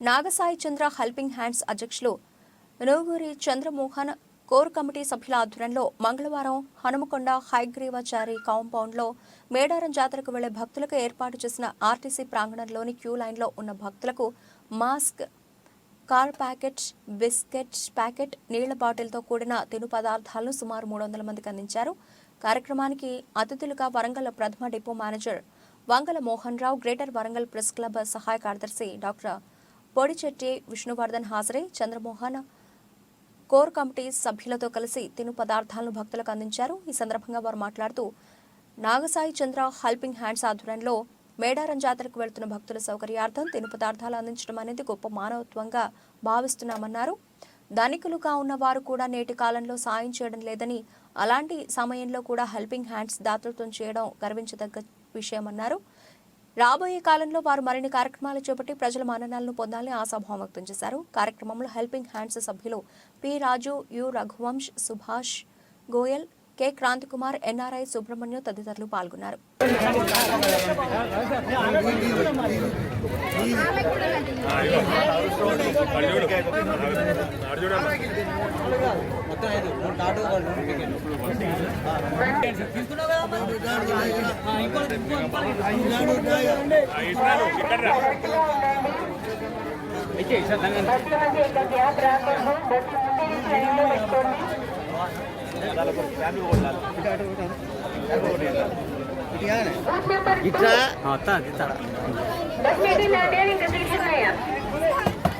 నాగసాయి చంద్ర helping hands అధ్యక్షులు నోగూరి Chandramohan core committee సభ్యుల ఆధ్వర్యంలో మంగళవారం హనుమకొండ హైగ్రీవాచారి కాంపౌండ్లో మేడారం జాతరకు వెళ్ళే భక్తులకు ఏర్పాటు చేసిన ఆర్టీసీ ప్రాంగణంలోని క్యూ లైన్లో ఉన్న భక్తులకు మాస్క్ కార్ ప్యాకెట్ బిస్కెట్ ప్యాకెట్ నీళ్ళ బాటిల్తో కూడిన తిను పదార్థాలను సుమారు మూడు వందల మందికి అందించారు. కార్యక్రమానికి అతిథులుగా వరంగల్ ప్రథమ depot manager Vangala Mohan Rao greater Warangal press club సహాయ కార్యదర్శి డాక్టర్ బోడిచెట్టి విష్ణువర్ధన్ హాజరై చంద్రమోహన్ కోర్ కమిటీ సభ్యులతో కలిసి తిను పదార్థాలను భక్తులకు అందించారు. ఈ సందర్భంగా వారు మాట్లాడుతూ నాగసాయి చంద్ర హెల్పింగ్ హ్యాండ్స్ ఆధ్వర్యంలో మేడారం జాతరకు వెళ్తున్న భక్తుల సౌకర్యార్థం తిను పదార్థాలు అందించడం అనేది గొప్ప మానవత్వంగా భావిస్తున్నామన్నారు. ధనికులుగా ఉన్న వారు కూడా నేటి కాలంలో సాయం చేయడం లేదని అలాంటి సమయంలో కూడా హెల్పింగ్ హ్యాండ్స్ దాతృత్వం చేయడం గర్వించదగ్గ విషయమన్నారు. రాబోయే కాలంలో వారు మరిన్ని కార్యక్రమాలు చేపట్టి ప్రజల మన్ననలను పొందాలని ఆశాభావం వ్యక్తం చేశారు. కార్యక్రమంలో హెల్పింగ్ హ్యాండ్స్ సభ్యులు P. Raju U. Raghuvansh Subhash Goyal K. Kranti Kumar NRI Subrahmanyam తదితరులు పాల్గొన్నారు. ఇట్లా?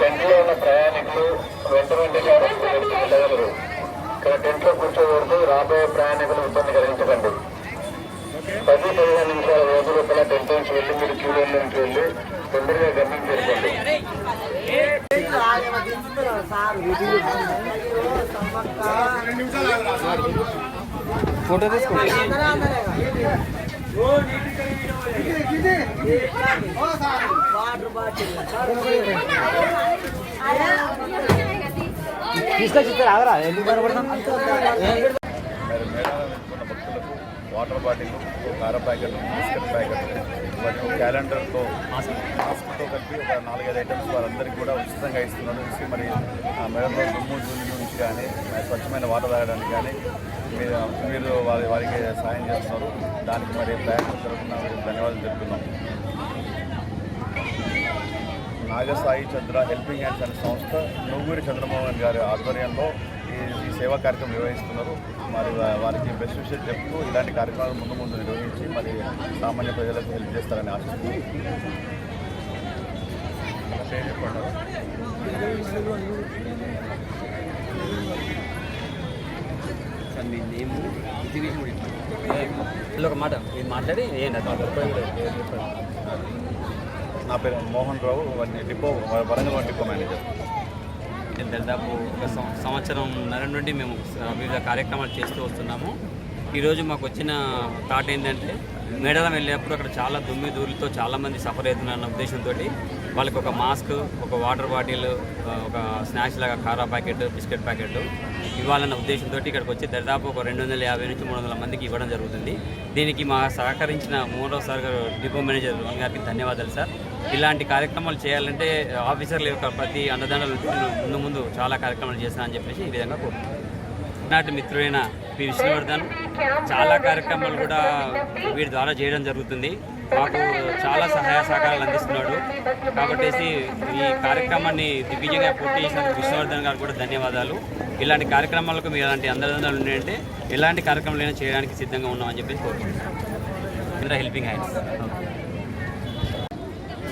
టెంట్లో ఉన్న ప్రయాణికులు వెంట వెంటనే వెళ్ళగలరు. ఇక్కడ టెంట్లో కూర్చోకూడదు రాబోయే ప్రయాణికులు ఇబ్బంది కలిగించకండి. పది పదిహేను నిమిషాల రోజు లోపల టెంట్ నుంచి వెళ్ళి మీరు క్యూ లైన్ నుంచి వెళ్ళి తొందరగా గమ్యం చేరుకోండి. ఫోటో తీసుకోండి. తీసుకొచ్చి ఆగరా? ఎందుకు కనబడతాం భక్తులకు వాటర్ బాటిల్ కార ప్యాకెట్ బిస్కెట్ ప్యాకెట్ మరియు క్యాలెండర్తో మాస్క్తో కలిపి ఒక నాలుగైదు ఐటమ్స్ వారందరికీ కూడా ఉచితంగా ఇస్తున్నారు మరి ఆ మేడంలో దుమ్ము ధూళి కానీ స్వచ్ఛమైన వాటర్ తాగడానికి కానీ మీరు మీరు వారి వారికి సాయం చేస్తున్నారు. దానికి మరి ప్రయాణం జరుగుతున్నా ధన్యవాదాలు చెప్తున్నాం నాగసాయి చంద్ర హెల్పింగ్ హ్యాండ్స్ అనే సంస్థ నువ్వూరి చంద్రమోహన్ గారి ఆధ్వర్యంలో ఈ ఈ సేవా కార్యక్రమం నిర్వహిస్తున్నారు. మరి వారికి బెస్ట్ విషయం చెప్తూ ఇలాంటి కార్యక్రమాలు ముందు ముందు నిర్వహించి మరి సామాన్య ప్రజలకు హెల్ప్ చేస్తారని ఆశిస్తున్నాను పేరు చెప్పండి. సార్ మీ నేమ్ ఇట్లా. ఒక మాట. మీరు మాట్లాడి నా పేరు Mohan Rao depot Warangal depot manager. నేను దాదాపు ఒక సంవత్సరం నర నుండి మేము వివిధ కార్యక్రమాలు చేస్తూ వస్తున్నాము. ఈరోజు మాకు వచ్చిన థాట్ ఏంటంటే మేడారం వెళ్ళేటప్పుడు అక్కడ చాలా దుమ్మి దూరులతో చాలామంది సఫర్ అవుతున్నారన్న ఉద్దేశంతో వాళ్ళకి ఒక మాస్క్ ఒక వాటర్ బాటిల్ ఒక స్నాక్స్ లాగా కారా ప్యాకెట్ బిస్కెట్ ప్యాకెట్ ఇవ్వాలన్న ఉద్దేశంతో ఇక్కడికి వచ్చి దాదాపు ఒక రెండు వందల యాభై నుంచి మూడు వందల మందికి ఇవ్వడం జరుగుతుంది. దీనికి మా సహకరించిన మూడోసారి గారు డిపో మేనేజర్ గారికి ధన్యవాదాలు సార్. ఇలాంటి కార్యక్రమాలు చేయాలంటే ఆఫీసర్ల యొక్క ప్రతి అండదండలు ముందు ముందు చాలా కార్యక్రమాలు చేస్తానని చెప్పేసి ఈ విధంగా కోరుతున్నాను నాటి మిత్రుడైన పి. విష్ణువర్ధన్. చాలా కార్యక్రమాలు కూడా వీరి ద్వారా చేయడం జరుగుతుంది. మాకు చాలా సహాయ సహకారాలు అందిస్తున్నాడు. కాబట్టి ఈ కార్యక్రమాన్ని దిగ్విజయంగా పూర్తి చేసినందుకు విష్ణువర్ధన్ గారు కూడా ధన్యవాదాలు. ఇలాంటి కార్యక్రమాలకు మీరు ఎలాంటి అందరూ ఉన్నాయంటే ఎలాంటి కార్యక్రమాలైనా చేయడానికి సిద్ధంగా ఉన్నామని చెప్పేసి కోరుకుంటున్నాను helping hands.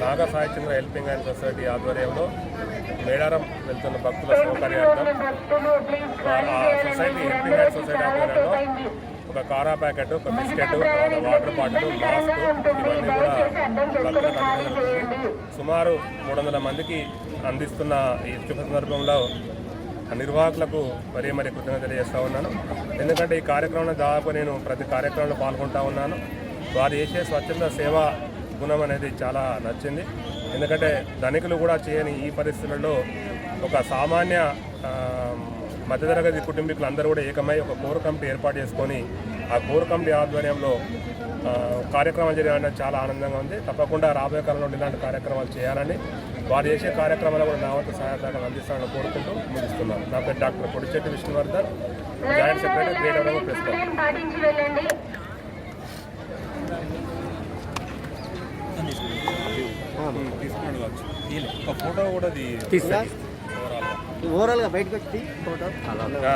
Naga Sai Chandra helping and society ఆధ్వర్యంలో మేడారం వెళ్తున్న భక్తుల సౌకర్యార్థం ఆ సొసైటీ హెల్పింగ్ అండ్ సొసైటీ ఆధ్వర్యంలో ఒక కారా ప్యాకెట్ ఒక బిస్కెట్ వాటర్ బాటిల్ మాస్క్ ఇవన్నీ కూడా సుమారు మూడు వందల మందికి అందిస్తున్న ఈ శుభ సందర్భంలో నిర్వాహకులకు మరీ మరీ కృతజ్ఞత తెలియజేస్తూ ఉన్నాను. ఎందుకంటే ఈ కార్యక్రమంలో దాదాపు నేను ప్రతి కార్యక్రమంలో పాల్గొంటా ఉన్నాను. వారు చేసే స్వచ్ఛంద సేవ గుణం అనేది చాలా నచ్చింది. ఎందుకంటే ధనికులు కూడా చేయని ఈ పరిస్థితులలో ఒక సామాన్య మధ్యతరగతి కుటుంబీకులు అందరూ కూడా ఏకమై ఒక కోర్ కమిటీ ఏర్పాటు చేసుకొని ఆ కోర్ కమిటీ ఆధ్వర్యంలో కార్యక్రమాలు చేయడం చాలా ఆనందంగా ఉంది. తప్పకుండా రాబోయే కాలంలో ఇలాంటి కార్యక్రమాలు చేయాలని వారు చేసే కార్యక్రమాలు కూడా నా వంతు సహాయకాలను అందిస్తానని కోరుకుంటూ ముగిస్తున్నాను. నా పేరు doctor Podichetti Vishnuvardhan. Joint secretary great press పాటించి వెళ్ళండి ఒక ఫోటో కూడా ఓవరాల్గా. బయటకు వచ్చి ఫోటో. ఆ.